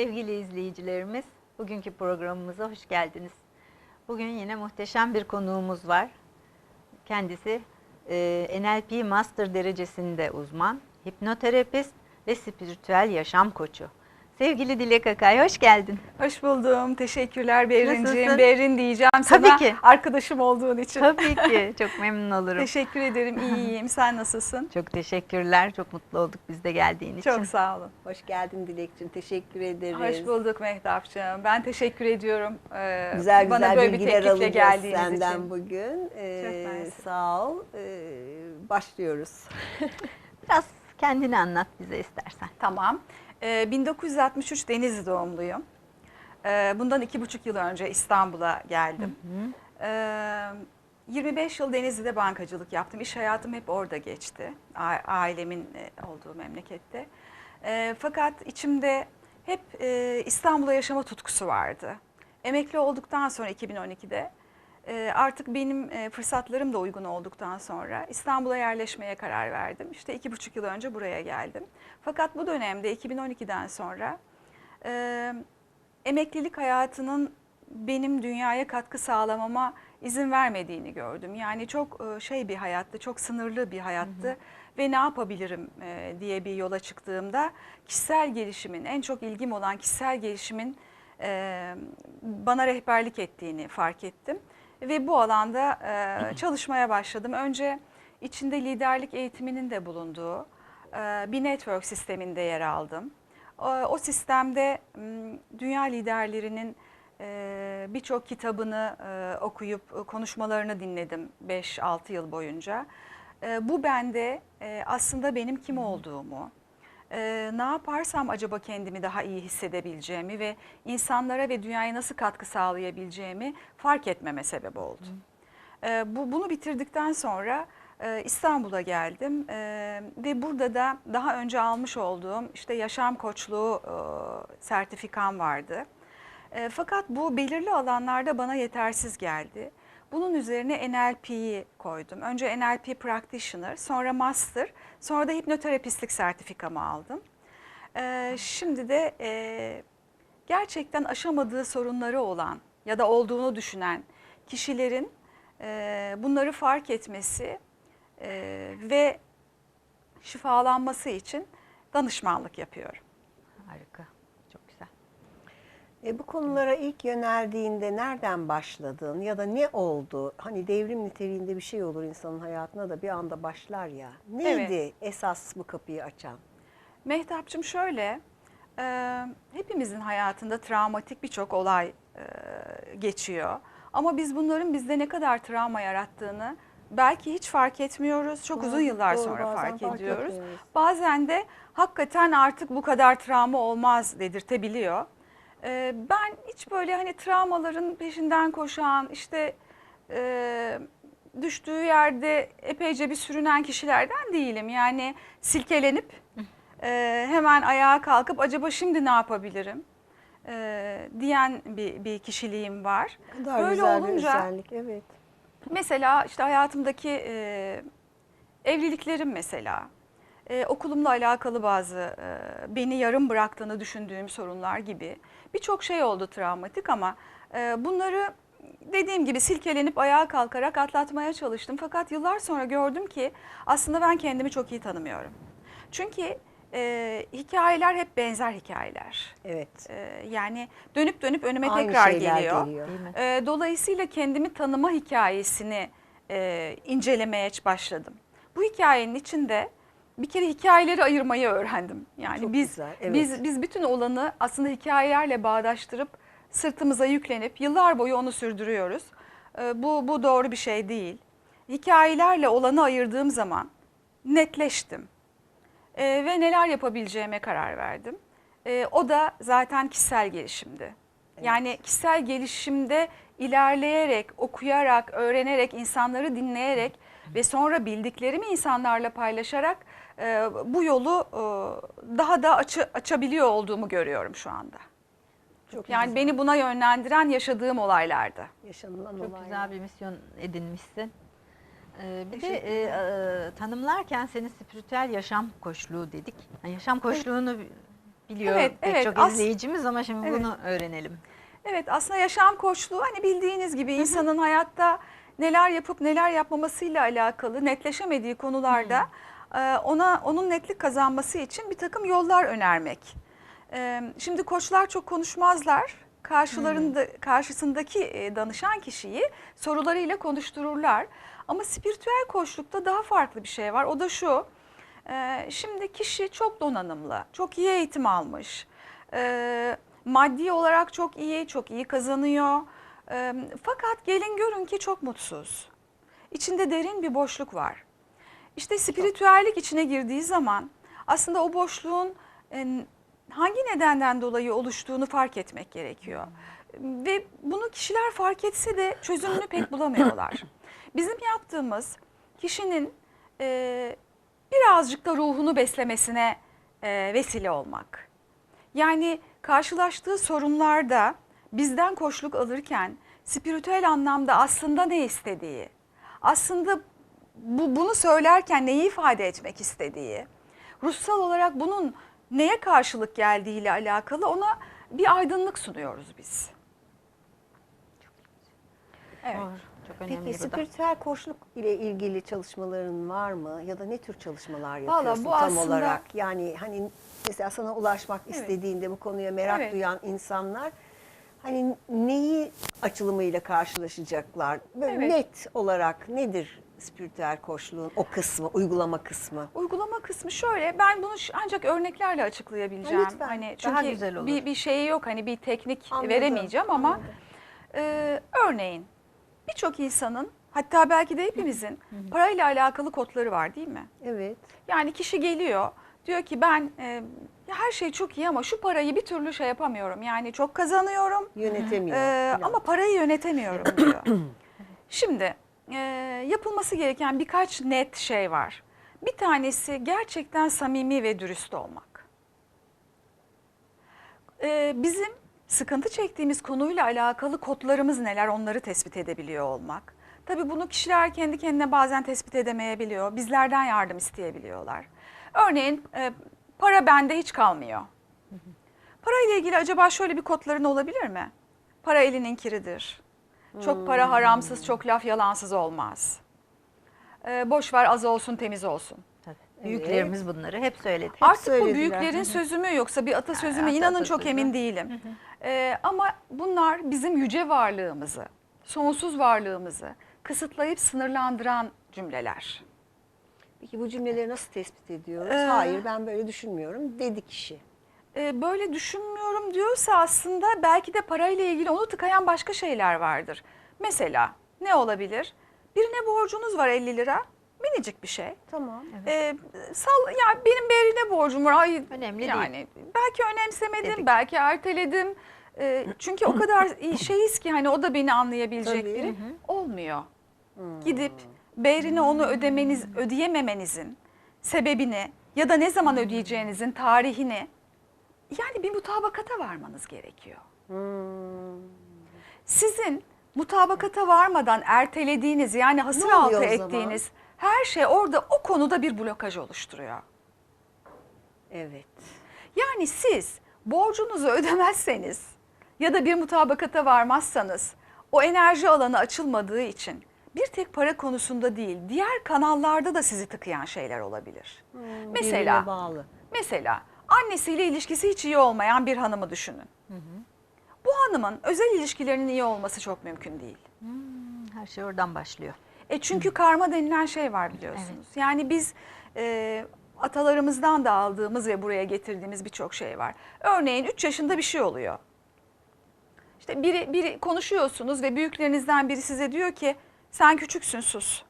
Sevgili izleyicilerimiz, bugünkü programımıza hoş geldiniz. Bugün yine muhteşem bir konuğumuz var. Kendisi e, NLP Master derecesinde uzman, hipnoterapist ve spiritüel yaşam koçu. Sevgili Dilek Akay, hoş geldin. Hoş buldum. Teşekkürler Berrin'ciğim. Nasılsın? Berrin diyeceğim sana. Tabii ki. Arkadaşım olduğun için. Tabii ki, çok memnun olurum. Teşekkür ederim. İyiyim. Sen nasılsın? Çok teşekkürler, çok mutlu olduk biz de geldiğin için. Çok sağ olun. Hoş geldin Dilekçin. Teşekkür ederiz. Hoş bulduk Mehtapçığım. Ben teşekkür ediyorum. ee, Güzel güzel bana böyle bir bilgiler teklifle alacağız geldiğiniz senden için. bugün. Ee, Çok mersi. sağ ol. Ee, başlıyoruz. Biraz kendini anlat bize istersen. Tamam. Ee, 1963 Denizli doğumluyum. Ee, bundan iki buçuk yıl önce İstanbul'a geldim. Ee, 25 yıl Denizli'de bankacılık yaptım. İş hayatım hep orada geçti. Ailemin e, olduğu memlekette. Ee, fakat içimde hep e, İstanbul'a yaşama tutkusu vardı. Emekli olduktan sonra 2012'de e, artık benim e, fırsatlarım da uygun olduktan sonra İstanbul'a yerleşmeye karar verdim. İşte iki buçuk yıl önce buraya geldim. Fakat bu dönemde 2012'den sonra e, emeklilik hayatının benim dünyaya katkı sağlamama izin vermediğini gördüm. Yani çok e, şey bir hayattı, çok sınırlı bir hayattı ve ne yapabilirim diye bir yola çıktığımda kişisel gelişimin, en çok ilgim olan kişisel gelişimin bana rehberlik ettiğini fark ettim. Ve bu alanda e, çalışmaya başladım. Önce içinde liderlik eğitiminin de bulunduğu e, bir network sisteminde yer aldım. O, o sistemde dünya liderlerinin e, birçok kitabını e, okuyup e, konuşmalarını dinledim 5-6 yıl boyunca. E, bu bende e, aslında benim kim olduğumu, e, ne yaparsam acaba kendimi daha iyi hissedebileceğimi ve insanlara ve dünyaya nasıl katkı sağlayabileceğimi fark etmeme sebep oldu. E, bu Bunu bitirdikten sonra e, İstanbul'a geldim e, ve burada da daha önce almış olduğum işte yaşam koçluğu e, sertifikam vardı. E, fakat bu belirli alanlarda bana yetersiz geldi. Bunun üzerine NLP'yi koydum. Önce NLP Practitioner, sonra Master, sonra da hipnoterapistlik sertifikamı aldım. E, şimdi de e, gerçekten aşamadığı sorunları olan ya da olduğunu düşünen kişilerin e, bunları fark etmesi e, ve şifalanması için danışmanlık yapıyorum. Harika. E, bu konulara ilk yöneldiğinde nereden başladın ya da ne oldu? Hani devrim niteliğinde bir şey olur insanın hayatına da bir anda başlar ya. Neydi esas bu kapıyı açan? Mehtapçım şöyle, e, hepimizin hayatında travmatik birçok olay e, geçiyor. Ama biz bunların bizde ne kadar travma yarattığını belki hiç fark etmiyoruz. Çok uzun yıllar doğru, sonra fark ediyoruz. etmiyoruz. Bazen de hakikaten artık bu kadar travma olmaz dedirtebiliyor. E, ben hiç böyle hani travmaların peşinden koşan, işte e, düştüğü yerde epeyce bir sürünen kişilerden değilim. Yani silkelenip e, hemen ayağa kalkıp acaba şimdi ne yapabilirim e, diyen bir, bir kişiliğim var. Kadar Böyle güzel bir olunca özellik. Evet. mesela işte hayatımdaki e, evliliklerim mesela e, okulumla alakalı bazı e, beni yarım bıraktığını düşündüğüm sorunlar gibi birçok şey oldu travmatik ama e, bunları dediğim gibi silkelenip ayağa kalkarak atlatmaya çalıştım. Fakat yıllar sonra gördüm ki aslında ben kendimi çok iyi tanımıyorum. Çünkü e, hikayeler hep benzer hikayeler. Evet. E, yani dönüp dönüp önüme Aynı tekrar geliyor. geliyor. E, dolayısıyla kendimi tanıma hikayesini e, incelemeye başladım. Bu hikayenin içinde bir kere hikayeleri ayırmayı öğrendim. Yani Çok biz güzel, evet. biz biz bütün olanı aslında hikayelerle bağdaştırıp sırtımıza yüklenip yıllar boyu onu sürdürüyoruz. E, bu bu doğru bir şey değil. Hikayelerle olanı ayırdığım zaman netleştim. E, ve neler yapabileceğime karar verdim. E, o da zaten kişisel gelişimdi. Yani kişisel gelişimde ilerleyerek, okuyarak, öğrenerek, insanları dinleyerek ve sonra bildiklerimi insanlarla paylaşarak e, bu yolu e, daha da açı, açabiliyor olduğumu görüyorum şu anda. Çok Yani güzel. beni buna yönlendiren yaşadığım olaylardı. yaşanılan Çok olaylar. güzel bir misyon edinmişsin. Ee, bir de e, e, tanımlarken seni spiritüel yaşam koçluğu dedik. Yani yaşam koçluğunu biliyor Evet, pek evet. çok izleyicimiz ama şimdi Evet. bunu öğrenelim. Evet aslında yaşam koçluğu hani bildiğiniz gibi insanın hayatta neler yapıp neler yapmamasıyla alakalı netleşemediği konularda ona onun netlik kazanması için bir takım yollar önermek. E, Şimdi koçlar çok konuşmazlar. Karşılarında karşısındaki e, danışan kişiyi sorularıyla konuştururlar. Ama spiritüel koçlukta daha farklı bir şey var. O da şu. e, Şimdi kişi çok donanımlı, çok iyi eğitim almış. e, Maddi olarak çok iyi, çok iyi kazanıyor. Fakat gelin görün ki çok mutsuz. İçinde derin bir boşluk var. İşte spiritüellik içine girdiği zaman aslında o boşluğun e, hangi nedenden dolayı oluştuğunu fark etmek gerekiyor. Ve bunu kişiler fark etse de çözümünü pek bulamıyorlar. Bizim yaptığımız kişinin e, birazcık da ruhunu beslemesine e, vesile olmak. Yani karşılaştığı sorunlarda bizden koşluk alırken spiritüel anlamda aslında ne istediği, aslında bu bunu söylerken neyi ifade etmek istediği, ruhsal olarak bunun neye karşılık geldiğiyle alakalı ona bir aydınlık sunuyoruz biz. Evet. Doğru, Çok önemli Peki spiritüel koçluk ile ilgili çalışmaların var mı? Ya da ne tür çalışmalar yapıyorsun bu tam aslında- olarak? Yani hani mesela sana ulaşmak Evet. istediğinde bu konuya merak Evet. duyan insanlar hani neyi açılımıyla karşılaşacaklar? Böyle Evet. net olarak nedir spiritüel koçluğun o kısmı, uygulama kısmı? Uygulama kısmı şöyle ben bunu ancak örneklerle açıklayabileceğim. Lütfen. Hani Daha çünkü güzel olur. bir bir şeyi yok hani bir teknik Anladım, veremeyeceğim ama anladım. e, örneğin birçok insanın hatta belki de hepimizin parayla alakalı kodları var değil mi? Evet. Yani kişi geliyor diyor ki ben e, her şey çok iyi ama şu parayı bir türlü şey yapamıyorum. Yani çok kazanıyorum Yönetemiyor. ee, filan. ama parayı yönetemiyorum diyor. Şimdi e, yapılması gereken birkaç net şey var. Bir tanesi gerçekten samimi ve dürüst olmak. Ee, bizim sıkıntı çektiğimiz konuyla alakalı kodlarımız neler onları tespit edebiliyor olmak. Tabii bunu kişiler kendi kendine bazen tespit edemeyebiliyor. Bizlerden yardım isteyebiliyorlar. Örneğin e, para bende hiç kalmıyor. Parayla ilgili acaba şöyle bir kodların olabilir mi? Para elinin kiridir. Çok para haramsız, çok laf yalansız olmaz. Ee, boş ver az olsun, temiz olsun. Tabii. Büyüklerimiz bunları hep söyledi. Artık bu söylediler. büyüklerin sözü mü yoksa bir atasözü mü Yani inanın çok atasözü. emin değilim. Ee, ama bunlar bizim yüce varlığımızı, sonsuz varlığımızı kısıtlayıp sınırlandıran cümleler. Peki bu cümleleri nasıl tespit ediyoruz? Ee, Hayır ben böyle düşünmüyorum dedi kişi. Ee, böyle düşünmüyorum diyorsa aslında belki de parayla ilgili onu tıkayan başka şeyler vardır. Mesela ne olabilir? Birine borcunuz var 50 lira. Minicik bir şey. Tamam. Ee, sal ya benim birine borcum var. Ay, Önemli değil. yani belki önemsemedim, Dedik. belki erteledim. Ee, çünkü o kadar şeyiz ki hani o da beni anlayabilecek Tabii. biri olmuyor. Gidip beyrine onu ödemeniz ödeyememenizin sebebini ya da ne zaman ödeyeceğinizin tarihini yani bir mutabakata varmanız gerekiyor. Hmm. Sizin mutabakata varmadan ertelediğiniz yani hasır Ne altı o zaman? ettiğiniz her şey orada o konuda bir blokaj oluşturuyor. Evet. Yani siz borcunuzu ödemezseniz ya da bir mutabakata varmazsanız o enerji alanı açılmadığı için bir tek para konusunda değil diğer kanallarda da sizi tıkayan şeyler olabilir. Birbirine Mesela bağlı. Mesela annesiyle ilişkisi hiç iyi olmayan bir hanımı düşünün. Bu hanımın özel ilişkilerinin iyi olması çok mümkün değil. Her şey oradan başlıyor. E çünkü karma denilen şey var biliyorsunuz. Yani biz e, atalarımızdan da aldığımız ve buraya getirdiğimiz birçok şey var. Örneğin 3 yaşında bir şey oluyor. İşte biri, biri konuşuyorsunuz ve büyüklerinizden biri size diyor ki sen küçüksün sus.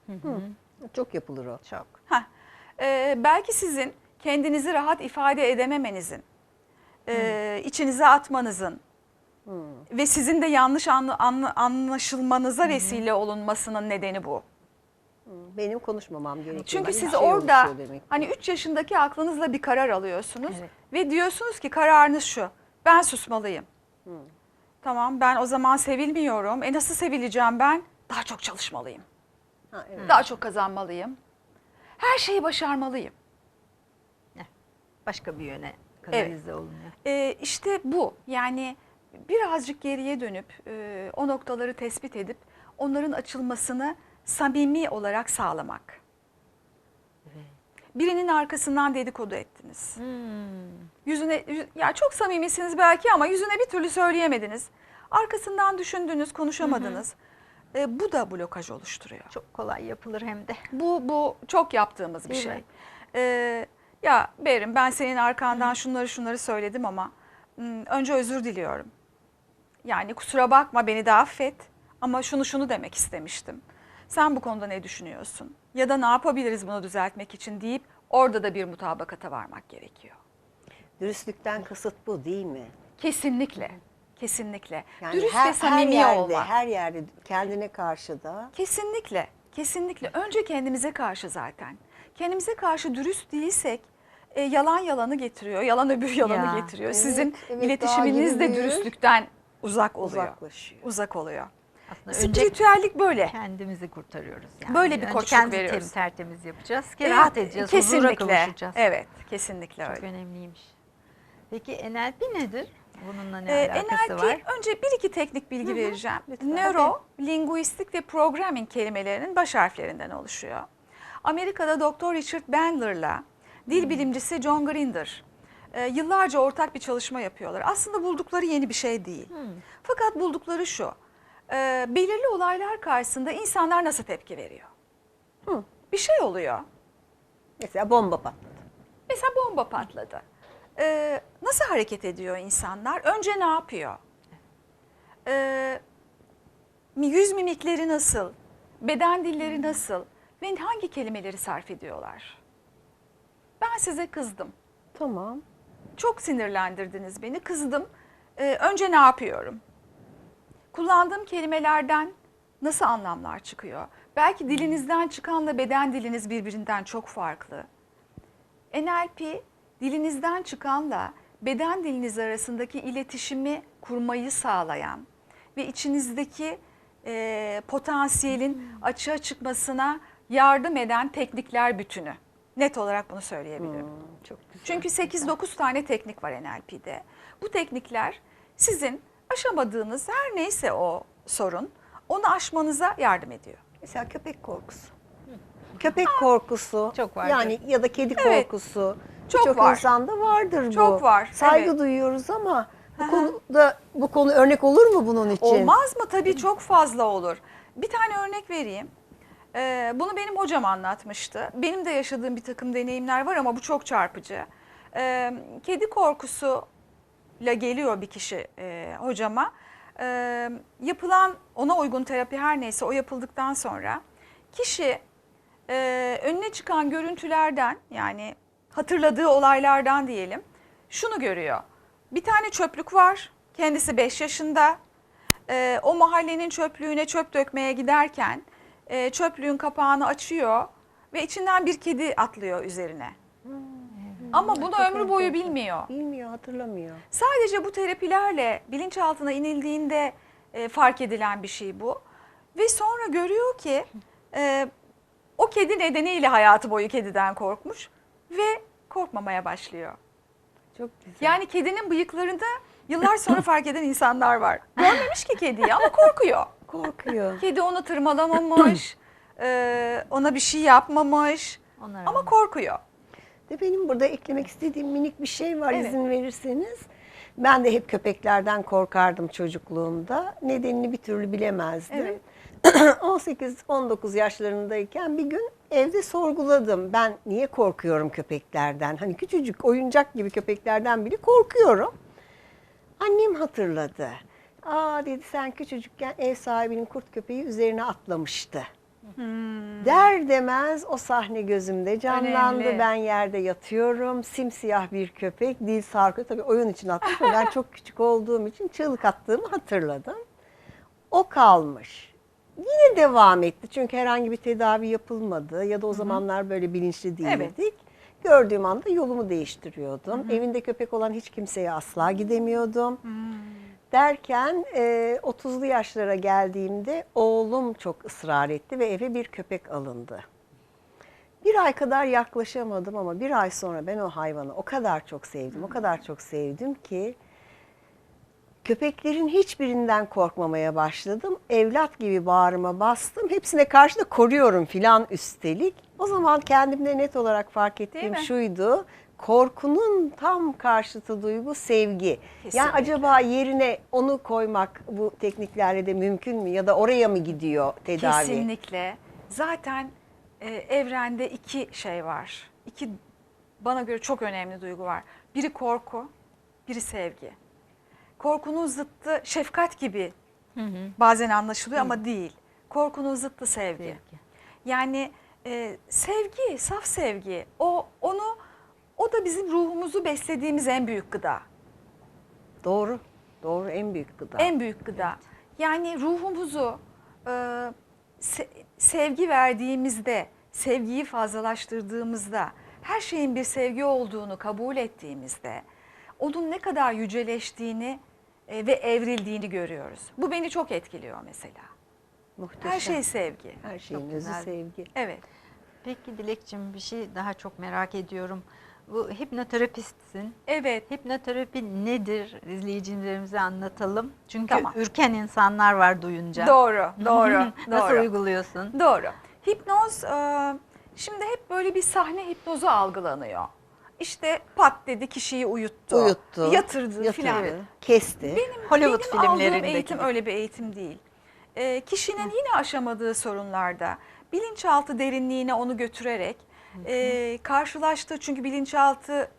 Çok yapılır o. Çok. Heh. E, belki sizin kendinizi rahat ifade edememenizin, e, içinize atmanızın ve sizin de yanlış anla- anla- anlaşılmanıza vesile olunmasının nedeni bu. Benim konuşmamam gerekiyor. Çünkü siz şey orada hani 3 yaşındaki aklınızla bir karar alıyorsunuz Evet. ve diyorsunuz ki kararınız şu. Ben susmalıyım. Tamam ben o zaman sevilmiyorum. E nasıl sevileceğim ben? Daha çok çalışmalıyım. Ha, evet. Daha çok kazanmalıyım. Her şeyi başarmalıyım. Başka bir yöne kanalize olunuyor. E, işte bu yani birazcık geriye dönüp e, o noktaları tespit edip onların açılmasını samimi olarak sağlamak. Birinin arkasından dedikodu ettiniz. Hmm. Yüzüne yüz- ya çok samimisiniz belki ama yüzüne bir türlü söyleyemediniz. Arkasından düşündünüz, konuşamadınız. E, bu da blokaj oluşturuyor. Çok kolay yapılır hem de. Bu bu çok yaptığımız bir Değil şey. mi? Ya Berim ben senin arkandan şunları şunları söyledim ama önce özür diliyorum. Yani kusura bakma beni de affet ama şunu şunu demek istemiştim. Sen bu konuda ne düşünüyorsun? Ya da ne yapabiliriz bunu düzeltmek için deyip orada da bir mutabakata varmak gerekiyor. Dürüstlükten kasıt bu değil mi? Kesinlikle. Kesinlikle. Yani Dürüst her, ve samimi her yerde, olmak. her yerde kendine karşı da Kesinlikle, kesinlikle. Önce kendimize karşı zaten. Kendimize karşı dürüst değilsek e, yalan yalanı getiriyor, yalan öbür yalanı Ya, getiriyor. evet, Sizin evet, iletişiminiz de dürüstlükten uzak oluyor. uzaklaşıyor. Uzak oluyor. Aslında Spiritüellik böyle. kendimizi kurtarıyoruz. Yani. Böyle bir Önce koçluk kendi veriyoruz. tem- tertemiz yapacağız ki Evet, rahat edeceğiz, huzura Kesinlikle. kavuşacağız. Evet, kesinlikle Çok öyle. önemliymiş. Peki NLP nedir? Bununla ne Ee, alakası NLP var? önce bir iki teknik bilgi vereceğim. lütfen. Nöro, linguistik ve programming kelimelerinin baş harflerinden oluşuyor. Amerika'da Dr. Richard Bandler'la dil bilimcisi John Grinder e, yıllarca ortak bir çalışma yapıyorlar. Aslında buldukları yeni bir şey değil. Fakat buldukları şu. e, belirli olaylar karşısında insanlar nasıl tepki veriyor? Hı. Bir şey oluyor. Mesela bomba patladı. Mesela bomba patladı. Ee, nasıl hareket ediyor insanlar? Önce ne yapıyor? Ee, yüz mimikleri nasıl? Beden dilleri nasıl? Ve hangi kelimeleri sarf ediyorlar? Ben size kızdım. Tamam. Çok sinirlendirdiniz beni. Kızdım. Ee, önce ne yapıyorum? Kullandığım kelimelerden nasıl anlamlar çıkıyor? Belki dilinizden çıkanla beden diliniz birbirinden çok farklı. NLP dilinizden çıkanla beden diliniz arasındaki iletişimi kurmayı sağlayan ve içinizdeki e, potansiyelin açığa çıkmasına yardım eden teknikler bütünü. Net olarak bunu söyleyebilirim. Hmm, çok güzel. Çünkü 8-9 tane teknik var NLP'de. Bu teknikler sizin aşamadığınız her neyse o sorun onu aşmanıza yardım ediyor. Mesela köpek korkusu. Köpek korkusu. Çok vardır. Yani ya da kedi Evet. korkusu. Çok Birçok var. insanda vardır bu. Çok var, Saygı evet. duyuyoruz ama bu konuda bu konu örnek olur mu bunun için? Olmaz mı? Tabii çok fazla olur. Bir tane örnek vereyim. Ee, bunu benim hocam anlatmıştı. Benim de yaşadığım bir takım deneyimler var ama bu çok çarpıcı. Ee, kedi korkusuyla geliyor bir kişi e, hocama. Ee, yapılan ona uygun terapi her neyse o yapıldıktan sonra kişi e, önüne çıkan görüntülerden yani hatırladığı olaylardan diyelim şunu görüyor. Bir tane çöplük var. Kendisi 5 yaşında. Ee, o mahallenin çöplüğüne çöp dökmeye giderken e, çöplüğün kapağını açıyor ve içinden bir kedi atlıyor üzerine. Ama bunu çok ömrü boyu bilmiyor. Bilmiyor, hatırlamıyor. Sadece bu terapilerle bilinçaltına inildiğinde e, fark edilen bir şey bu. Ve sonra görüyor ki e, o kedi nedeniyle hayatı boyu kediden korkmuş ve korkmamaya başlıyor. Çok güzel. Yani kedinin bıyıklarını yıllar sonra fark eden insanlar var. Görmemiş ki kediyi ama korkuyor. korkuyor. Kedi onu tırmalamamış, e, ona bir şey yapmamış Onlar ama korkuyor. De benim burada eklemek istediğim minik bir şey var Evet. izin verirseniz. Ben de hep köpeklerden korkardım çocukluğumda. Nedenini bir türlü bilemezdim. Evet. 18-19 yaşlarındayken bir gün evde sorguladım. Ben niye korkuyorum köpeklerden? Hani küçücük oyuncak gibi köpeklerden bile korkuyorum. Annem hatırladı. Aa dedi sen küçücükken ev sahibinin kurt köpeği üzerine atlamıştı. Der demez o sahne gözümde canlandı. Önemli. Ben yerde yatıyorum. Simsiyah bir köpek, dil sarkıyor. Tabii oyun için atmış ama ben çok küçük olduğum için çığlık attığımı hatırladım. O kalmış. Yine devam etti çünkü herhangi bir tedavi yapılmadı ya da o zamanlar böyle bilinçli değildik. Evet. Gördüğüm anda yolumu değiştiriyordum. Evinde köpek olan hiç kimseye asla gidemiyordum. Derken e, 30'lu yaşlara geldiğimde oğlum çok ısrar etti ve eve bir köpek alındı. Bir ay kadar yaklaşamadım ama bir ay sonra ben o hayvanı o kadar çok sevdim, o kadar çok sevdim ki köpeklerin hiçbirinden korkmamaya başladım. Evlat gibi bağrıma bastım. Hepsine karşı da koruyorum filan üstelik. O zaman kendimde net olarak fark ettiğim mi? Korkunun tam karşıtı duygu sevgi. Yani Kesinlikle. acaba yerine onu koymak bu tekniklerle de mümkün mü ya da oraya mı gidiyor tedavi? Kesinlikle. Zaten e, evrende iki şey var. İki bana göre çok önemli duygu var. Biri korku, biri sevgi. Korkunun zıttı şefkat gibi bazen anlaşılıyor ama değil. Korkunun zıttı sevgi. Sevgi. Yani e, sevgi, saf sevgi. O onu o da bizim ruhumuzu beslediğimiz en büyük gıda. Doğru. Doğru en büyük gıda. En büyük gıda. Yani ruhumuzu e, se- sevgi verdiğimizde, sevgiyi fazlalaştırdığımızda, her şeyin bir sevgi olduğunu kabul ettiğimizde, onun ne kadar yüceleştiğini e, ve evrildiğini görüyoruz. Bu beni çok etkiliyor mesela. Muhteşem. Her şey sevgi. Her şeyin özü sevgi. Evet. Peki Dilekçim bir şey daha çok merak ediyorum. Bu hipnoterapistsin. Evet. Hipnoterapi nedir? İzleyicilerimize anlatalım. Çünkü Tamam. ürken insanlar var duyunca. Doğru, doğru, Nasıl doğru. uyguluyorsun? Doğru. Hipnoz e, şimdi hep böyle bir sahne hipnozu algılanıyor. İşte pat dedi kişiyi uyuttu. Uyuttu. Yatırdı, yatırdı, filan. Kesti. Hollywood Benim aldığım eğitim gibi. öyle bir eğitim değil. E, kişinin yine aşamadığı sorunlarda bilinçaltı derinliğine onu götürerek e, karşılaştığı çünkü bilinçaltı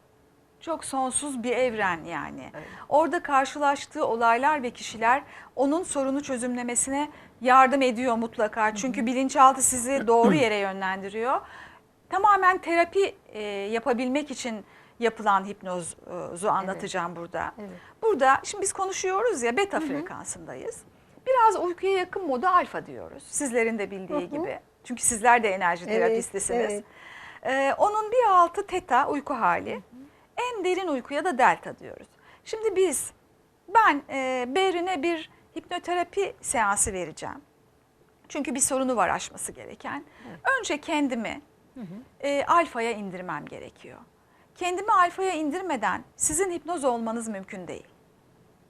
çok sonsuz bir evren yani. Orada karşılaştığı olaylar ve kişiler onun sorunu çözümlemesine yardım ediyor mutlaka. Çünkü bilinçaltı sizi doğru yere yönlendiriyor. Tamamen terapi e, yapabilmek için yapılan hipnozu anlatacağım burada. Evet. Burada şimdi biz konuşuyoruz ya beta frekansındayız. Biraz uykuya yakın moda alfa diyoruz. Sizlerin de bildiği Hı hı. gibi. Çünkü sizler de enerji Evet, terapistisiniz. evet. Ee, onun bir altı teta uyku hali. En derin uykuya da delta diyoruz. Şimdi biz ben e, Berin'e bir hipnoterapi seansı vereceğim. Çünkü bir sorunu var aşması gereken. Önce kendimi e, alfaya indirmem gerekiyor. Kendimi alfaya indirmeden sizin hipnoz olmanız mümkün değil.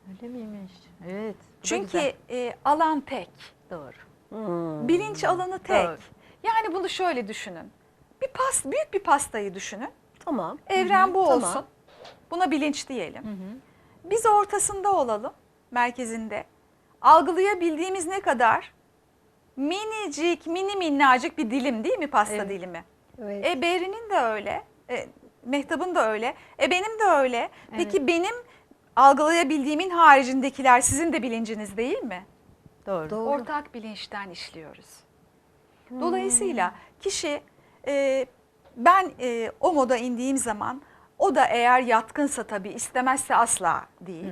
Öyle miymiş? Evet. Çünkü güzel. e, alan tek. doğru. Hmm. Bilinç alanı tek. Doğru. Yani bunu şöyle düşünün. Bir pas, büyük bir pastayı düşünün. Tamam. Evren bu Tamam. olsun. Buna bilinç diyelim. Biz ortasında olalım, merkezinde. Algılayabildiğimiz ne kadar? Minicik, mini minnacık bir dilim değil mi pasta Evet. dilimi? Evet. E Beri'nin de öyle, e, Mehtap'ın da öyle, e benim de öyle. Peki benim algılayabildiğimin haricindekiler sizin de bilinciniz değil mi? Doğru. Doğru. Ortak bilinçten işliyoruz. Dolayısıyla kişi e, ben e, o moda indiğim zaman o da eğer yatkınsa tabii istemezse asla değil.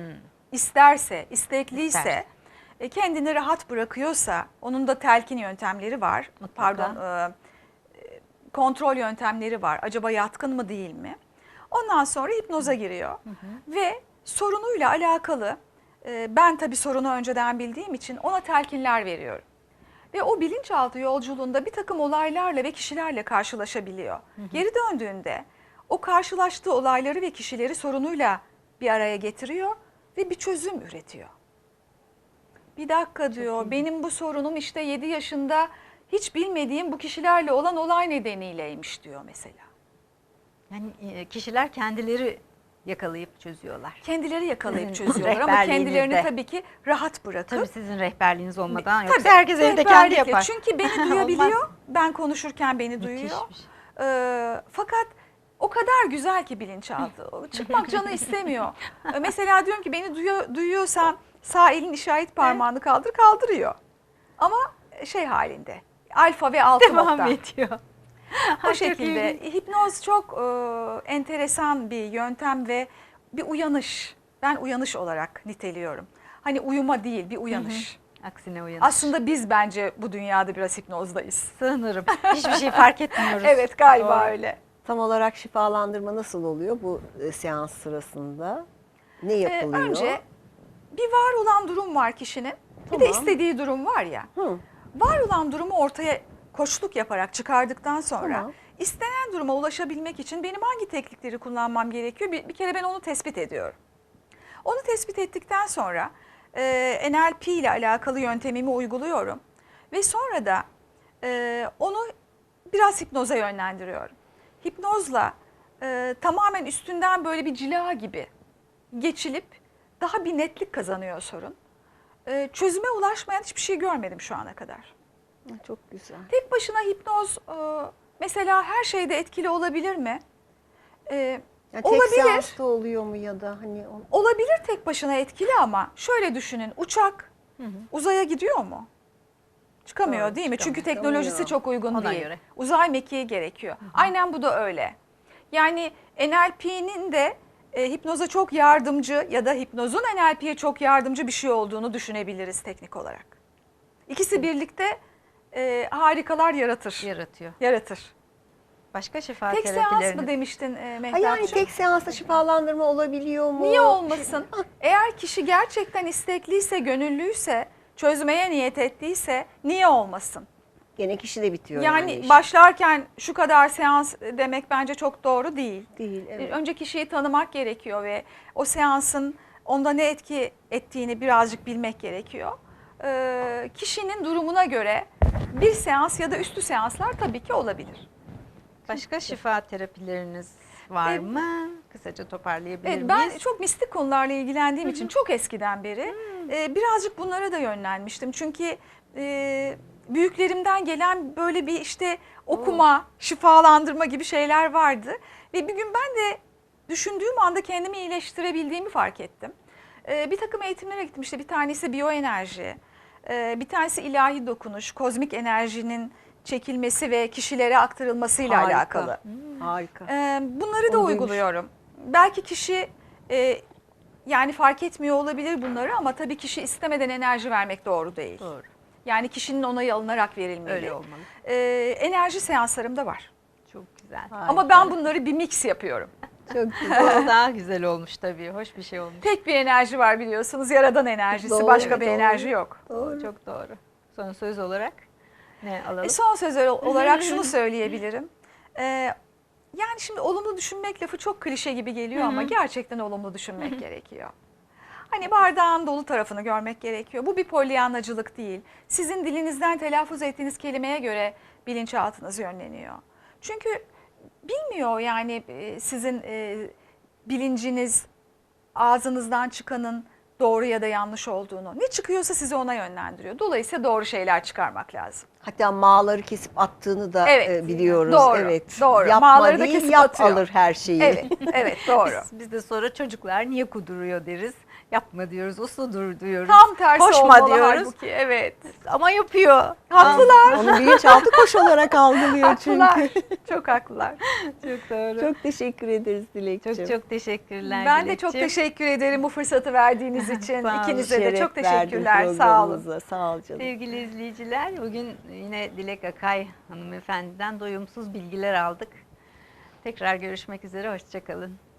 İsterse, istekliyse, İster. e, kendini rahat bırakıyorsa onun da telkin yöntemleri var. Mutlaka. Pardon, e, e, kontrol yöntemleri var. Acaba yatkın mı değil mi? Ondan sonra hipnoza giriyor ve sorunuyla alakalı e, ben tabii sorunu önceden bildiğim için ona telkinler veriyorum. Ve o bilinçaltı yolculuğunda bir takım olaylarla ve kişilerle karşılaşabiliyor. Geri döndüğünde o karşılaştığı olayları ve kişileri sorunuyla bir araya getiriyor ve bir çözüm üretiyor. Bir dakika diyor benim bu sorunum işte 7 yaşında hiç bilmediğim bu kişilerle olan olay nedeniyleymiş diyor mesela. Yani e, kişiler kendileri yakalayıp çözüyorlar. Kendileri yakalayıp Sizin çözüyorlar ama kendilerini rehberliğinizde. tabii ki rahat bırakıp Tabii sizin rehberliğiniz olmadan Tabii, yoksa herkes evde kendi yapar. Çünkü beni duyabiliyor. ben konuşurken beni duyuyor. Müthişmiş. Ee, fakat o kadar güzel ki bilinçaltı. O Çıkmak canı istemiyor. Ee, Mesela diyorum ki beni duyuyor, duyuyorsan sağ elin işaret parmağını kaldır kaldırıyor. Ama şey halinde. Alfa ve alfa Devam modda. ediyor. O şekilde. Hipnoz çok e, enteresan bir yöntem ve bir uyanış. Ben uyanış olarak niteliyorum. Hani uyuma değil bir uyanış. Aksine uyanır. Aslında biz bence bu dünyada biraz hipnozdayız. Sığınırım. Hiçbir şey fark etmiyoruz. Evet galiba Doğru. öyle. Tam olarak şifalandırma nasıl oluyor bu e, seans sırasında? Ne Ee, yapılıyor? önce bir var olan durum var kişinin. Bir de Tamam. istediği durum var ya. Hı. Var olan durumu ortaya koçluk yaparak çıkardıktan sonra Tamam. istenen duruma ulaşabilmek için benim hangi teknikleri kullanmam gerekiyor? Bir, bir kere ben onu tespit ediyorum. Onu tespit ettikten sonra e, NLP ile alakalı yöntemimi uyguluyorum ve sonra da e, onu biraz hipnoza yönlendiriyorum. Hipnozla e, tamamen üstünden böyle bir cila gibi geçilip daha bir netlik kazanıyor sorun. E, çözüme ulaşmayan hiçbir şey görmedim şu ana kadar. Çok güzel. Tek başına hipnoz e, mesela her şeyde etkili olabilir mi? E, Yani tek olabilir. oluyor mu ya da hani o- Olabilir tek başına etkili ama şöyle düşünün uçak uzaya gidiyor mu? Çıkamıyor Doğru, değil mi? Çünkü çıkamıyor. teknolojisi Çıkamıyor. çok uygun Ona değil. göre. Uzay mekiği gerekiyor. Aynen bu da öyle. Yani NLP'nin de e, hipnoza çok yardımcı ya da hipnozun NLP'ye çok yardımcı bir şey olduğunu düşünebiliriz teknik olarak. İkisi birlikte e, harikalar yaratır. Yaratıyor. Yaratır. Başka şifa Tek seans terapilerini mı demiştin e, Ha yani tek seansta şifalandırma olabiliyor mu? Niye olmasın? Eğer kişi gerçekten istekliyse, gönüllüyse, çözmeye niyet ettiyse niye olmasın? Gene kişi de bitiyor yani. Yani iş. başlarken şu kadar seans demek bence çok doğru değil. değil. Evet. Önce kişiyi tanımak gerekiyor ve o seansın onda ne etki ettiğini birazcık bilmek gerekiyor. Ee, kişinin durumuna göre bir seans ya da üstü seanslar tabii ki olabilir. başka şifa terapileriniz var E, mı? Kısaca toparlayabilir Evet, ben miyiz? çok mistik konularla ilgilendiğim için çok eskiden beri e, birazcık bunlara da yönlenmiştim. Çünkü e, büyüklerimden gelen böyle bir işte okuma, şifalandırma gibi şeyler vardı. Ve bir gün ben de düşündüğüm anda kendimi iyileştirebildiğimi fark ettim. E, bir takım eğitimlere gittim işte bir tanesi biyoenerji, bir tanesi ilahi dokunuş, kozmik enerjinin çekilmesi ve kişilere aktarılmasıyla Harika. alakalı. Harika. Ee, bunları da Onu uyguluyorum. Belki kişi e, yani fark etmiyor olabilir bunları ama tabii kişi istemeden enerji vermek doğru değil. Doğru. Yani kişinin onayı alınarak verilmeli. Öyle olmalı. Ee, enerji seanslarım da var. Çok güzel. Ama ben bunları bir mix yapıyorum. Çok güzel. Daha güzel olmuş tabii. Hoş bir şey olmuş. Tek bir enerji var biliyorsunuz. Yaradan enerjisi. Doğru, Başka bir doğru. enerji yok. Doğru. Çok doğru. Son söz olarak ne alalım? E, son söz olarak şunu söyleyebilirim. Ee, yani şimdi olumlu düşünmek lafı çok klişe gibi geliyor ama gerçekten olumlu düşünmek gerekiyor. Hani bardağın dolu tarafını görmek gerekiyor. Bu bir polyanacılık değil. Sizin dilinizden telaffuz ettiğiniz kelimeye göre bilinçaltınız yönleniyor. Çünkü bilmiyor yani e, sizin e, bilinciniz ağzınızdan çıkanın doğru ya da yanlış olduğunu. Ne çıkıyorsa sizi ona yönlendiriyor. Dolayısıyla doğru şeyler çıkarmak lazım. Hatta mağları kesip attığını da Evet. e, biliyoruz. Doğru, Evet. doğru. Yapma Mağları da değil, kesip yap atıyor. alır her şeyi. Evet, evet doğru. Biz, biz de sonra çocuklar niye kuduruyor deriz. Yapma diyoruz. Usudur diyoruz. Tam tersi Koşma diyoruz. halbuki. Evet. Ama yapıyor. Haklılar. Onu bilinçaltı koş olarak algılıyor çünkü. Haklılar. Çok haklılar. Çok doğru. Çok teşekkür ederiz Dilekçim. Çok çok teşekkürler. Ben de çok Dilekçim. teşekkür ederim bu fırsatı verdiğiniz için. Olun. İkinize de çok teşekkürler. Sağ olun. Sağ ol canım. Sevgili izleyiciler, bugün yine Dilek Akay hanımefendiden doyumsuz bilgiler aldık. Tekrar görüşmek üzere, hoşçakalın.